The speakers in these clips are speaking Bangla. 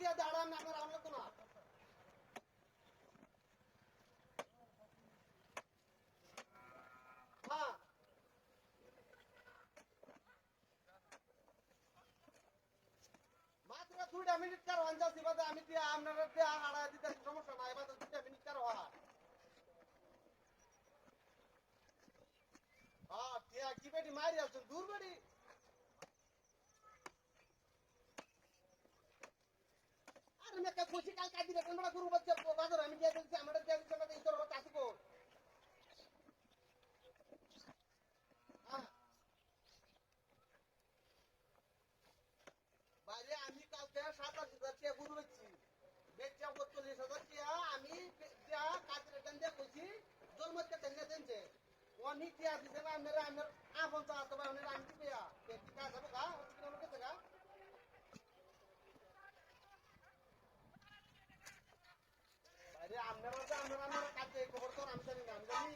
দিয়ে দাঁড়ান আমার আমরা তো না হ্যাঁ। মাত্র দুইটা মিনিট কার হন যাচ্ছি বাদে আমি দিয়ে আপনারা দিয়ে আড়াই দিতে সমস্যা নাই বাদে দুইটা হ্যাঁ। মারি আছেন? দূর বেটি আরে মেয়ে কা খুশি কাল কাটি রে কোনটা গুরু বাচ্চা বাজার আমি দিয়ে দিচ্ছি আমরা দিয়ে দিচ্ছি আমাদের ইতর বাচ্চা আসিব হ্যাঁ বাইরে আমি কালকে সাতাশ হাজার টাকা গরু বেচছি বেচছি চল্লিশ হাজার টাকা আমি কাজের টান দিয়ে কইছি জন্মতে টেনে দেনছে অনেক টিয়া দিছে না আপনারা আপনার আপন চা আসতে পারে আমি কি পেয়া কি কাজ হবে গা কি আমার গা বাইরে আপনারা তো আপনারা আমার কাজে খবর তো আমি জানি না আমি জানি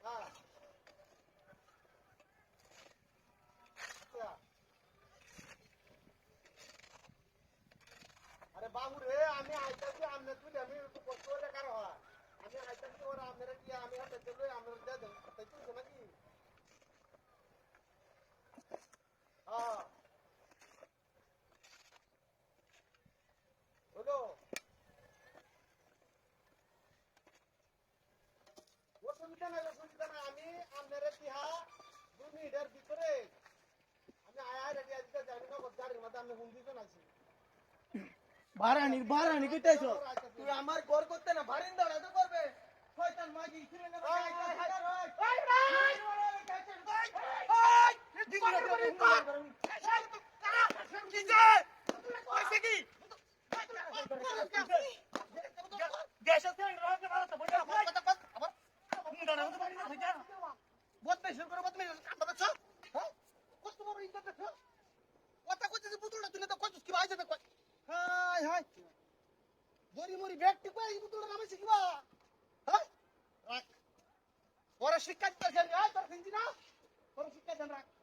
হ্যাঁ আচ্ছা। আরে বাবু রে আমি আইতাছি আমনে তুই আমি একটু কষ্ট হলে কারও হয় আমি আইতাছি ওরা আপনারা কি আমি হাতে চলে আপনারা দিয়ে দেন তাই তো নাকি হ্যাঁ হলো অসুবিধা নাই অসুবিধা নাই আমি আপনারা তিহা দু মিনিটের ভিতরে আমি আয়া রেডি আজকে জানি না গাড়ির মধ্যে আমি হুন্দিতে আছি বারানি বারানি কইতেছ? তুই আমার ঘর করতে না বারিন্দা তো করবে। শয়তান মাগি ছিলেন না ওই, বদমাইশ করে বদমাইশ। কাম বাবা হ্যাঁ? কষ্ট বড় ইজ্জত কথা তুই না তো কইছিস কি ভাইছে দেখো হাই হাই। দড়ি মরি, ব্যক্তি কই এই বুতুলটা নামে শিখবা। হাই। রাখ। পরে শিক্ষা দিতে হাই, তোর ফিনজি না? পরে শিক্ষা দেন, রাখ।